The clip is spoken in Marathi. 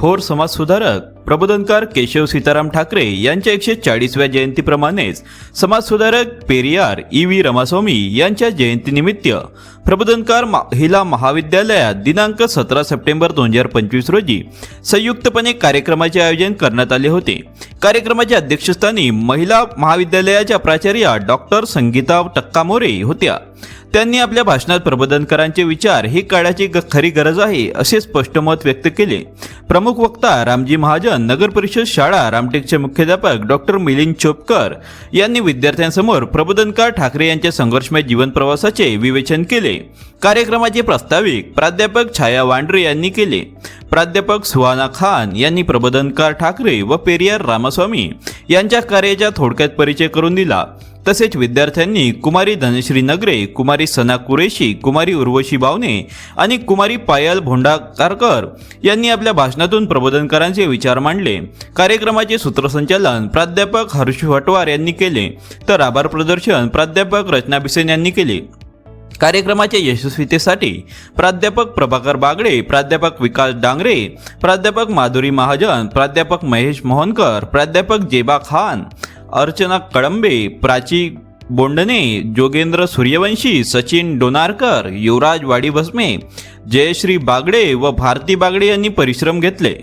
थोर समाजसुधारक प्रबोधनकार केशव सीताराम ठाकरे यांच्या एकशे चाळीसव्या जयंतीप्रमाणेच समाजसुधारक पेरियार ई व्ही रमास्वामी यांच्या जयंतीनिमित्त प्रबोधनकार महिला महाविद्यालयात दिनांक सतरा सप्टेंबर दोन हजार पंचवीस रोजी संयुक्तपणे कार्यक्रमाचे आयोजन करण्यात आले होते. कार्यक्रमाच्या अध्यक्षस्थानी महिला महाविद्यालयाच्या प्राचार्या डॉक्टर संगीता टक्कामोरे होत्या. त्यांनी आपल्या भाषणात प्रबोधनकरांचे विचार ही काळाची ग- खरी गरज आहे असे स्पष्ट मत व्यक्त केले. प्रमुख वक्ता रामजी महाजन नगर परिषद शाळा रामटेकचे मुख्याध्यापक डॉक्टर मिलिंद चोपकर यांनी विद्यार्थ्यांसमोर प्रबोधनकार ठाकरे यांच्या संघर्षमय जीवन प्रवासाचे विवेचन केले. कार्यक्रमाचे प्रास्ताविक प्राध्यापक छाया वांड्रे यांनी केले. प्राध्यापक सुहाना खान यांनी प्रबोधनकार ठाकरे व पेरियार रामास्वामी यांच्या कार्याचा थोडक्यात परिचय करून दिला. तसेच विद्यार्थ्यांनी कुमारी धनश्री नगरे कुमारी सना कुरेशी कुमारी उर्वशी बावने आणि कुमारी पायल भोंडाकारकर यांनी आपल्या भाषणातून प्रबोधनकारांचे विचार मांडले. कार्यक्रमाचे सूत्रसंचालन प्राध्यापक हर्ष हटवार यांनी केले. तर आभार प्रदर्शन प्राध्यापक रचना बिसेन यांनी केले. कार्यक्रमाच्या यशस्वीतेसाठी प्राध्यापक प्रभाकर बागडे प्राध्यापक विकास डांगरे प्राध्यापक माधुरी महाजन प्राध्यापक महेश मोहनकर प्राध्यापक जेबा खान अर्चना कळंबे प्राची बोंडणे जोगेंद्र सूर्यवंशी सचिन डोनारकर युवराज वाडीभस्मे जयश्री बागडे व भारती बागडे यांनी परिश्रम घेतले.